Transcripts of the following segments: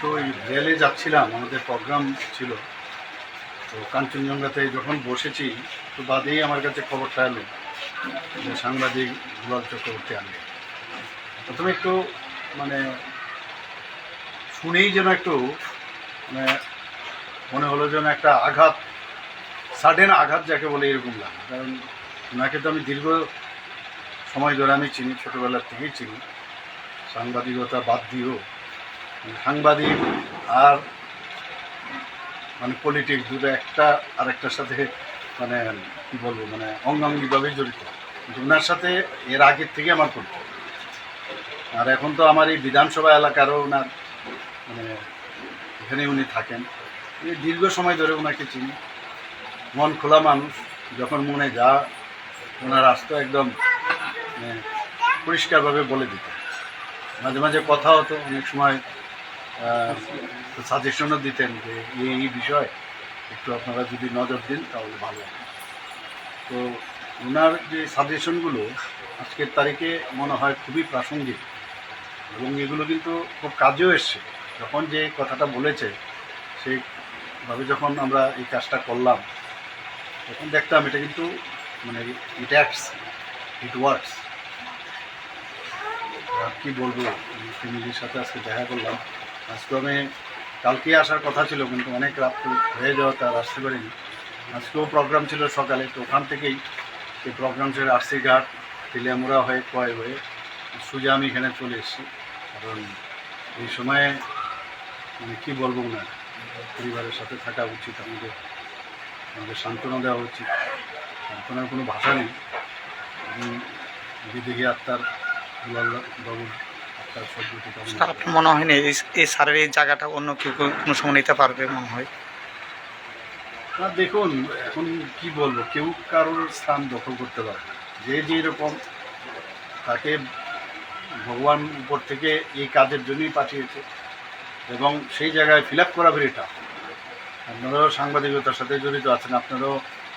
তো ওই রেলে যাচ্ছিলাম, আমাদের প্রোগ্রাম ছিল। তো কাঞ্চনজঙ্ঘাতে যখন বসেছি, তো বাদেই আমার কাছে খবরটা এলো যে সাংবাদিক দুলাল চক্রবর্তী আনবে প্রথমে একটু মানে শুনেই যেন একটু মানে মনে হলো যেন একটা আঘাত, সাডেন আঘাত যাকে বলে এরকম লাগে। কারণ ওনাকে তো আমি দীর্ঘ সময় ধরে আমি চিনি, ছোটোবেলার থেকেই চিনি। সাংবাদিকতা বাদ দিয়েও সাংবাদিক আর মানে পলিটিক্স দুটো একটা আরেকটার সাথে মানে কি বলব মানে অঙ্গাঙ্গিভাবেই জড়িত। কিন্তু ওনার সাথে এর আগের থেকে আমার পরিচয়। আর এখন তো আমার এই বিধানসভা এলাকারও ওনার মানে এখানে উনি থাকেন। দীর্ঘ সময় ধরে ওনাকে চিনি। মন খোলা মানুষ। যখন মনে যা, ওনার আসতো একদম মানে পরিষ্কারভাবে বলে দিত মাঝে মাঝে কথা হতো, অনেক সময় সাজেশনও দিতেন যে এই বিষয় একটু আপনারা যদি নজর দিন, তাহলে ভালো তো ওনার যে সাজেশনগুলো আজকের তারিখে মনে হয় খুবই প্রাসঙ্গিক এবং এগুলো কিন্তু খুব কাজেও এসছে। যখন যে কথাটা বলেছে, সেইভাবে যখন আমরা এই কাজটা করলাম, তখন দেখতাম এটা কিন্তু মানে ইট অ্যাক্টস ইট ওয়ার্কস আর কী বলব ফ্যামিলির সাথে আজকে দেখা করলাম। আজকে আমি কালকে আসার কথা ছিল, কিন্তু অনেক রাত হয়ে যাওয়া তার আসতে পারিনি। আজকেও প্রোগ্রাম ছিল সকালে, তো ওখান থেকেই সেই প্রোগ্রাম ছিল আরসি ঘাট তেলিয়ামুড়া হয়ে কয় হয়ে, সোজা আমি এখানে চলে এসেছি। কারণ এই সময়ে মানে কী বলব না, পরিবারের সাথে থাকা উচিত, আমাদের আমাদের সান্ত্বনা দেওয়া উচিত। সান্ত্বনার কোনো ভাষা নেই। বিদেহী আত্মার বাবুর আপনার মনে হয় না এই স্যারের এই জায়গাটা অন্য কেউ কোনো সময় নিতে পারবে মনে হয়? না, দেখুন, এখন কি বলব, কেউ কারোর স্থান দখল করতে পারে না। যে যেরকম তাকে ভগবান উপর থেকে এই কাজের জন্যই পাঠিয়েছে এবং সেই জায়গায় ফিল আপ করা টাফ আপনারাও সাংবাদিকতার সাথে জড়িত আছেন, আপনারাও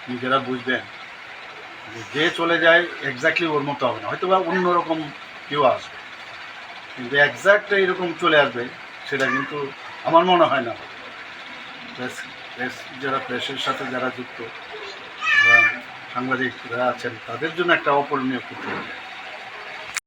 নিজেরা বুঝবেন যে যে চলে যায় এক্স্যাক্টলি ওর মতো হবে না। হয়তো বা অন্যরকম কেউ আসবে। কিন্তু একজাক্ট এরকম চলে আসবে, সেটা কিন্তু আমার মনে হয় না। প্রেস প্রেস যারা প্রেসের সাথে যারা যুক্ত সাংবাদিকরা আছেন, তাদের জন্য একটা অপরণীয় ক্ষতি। হবে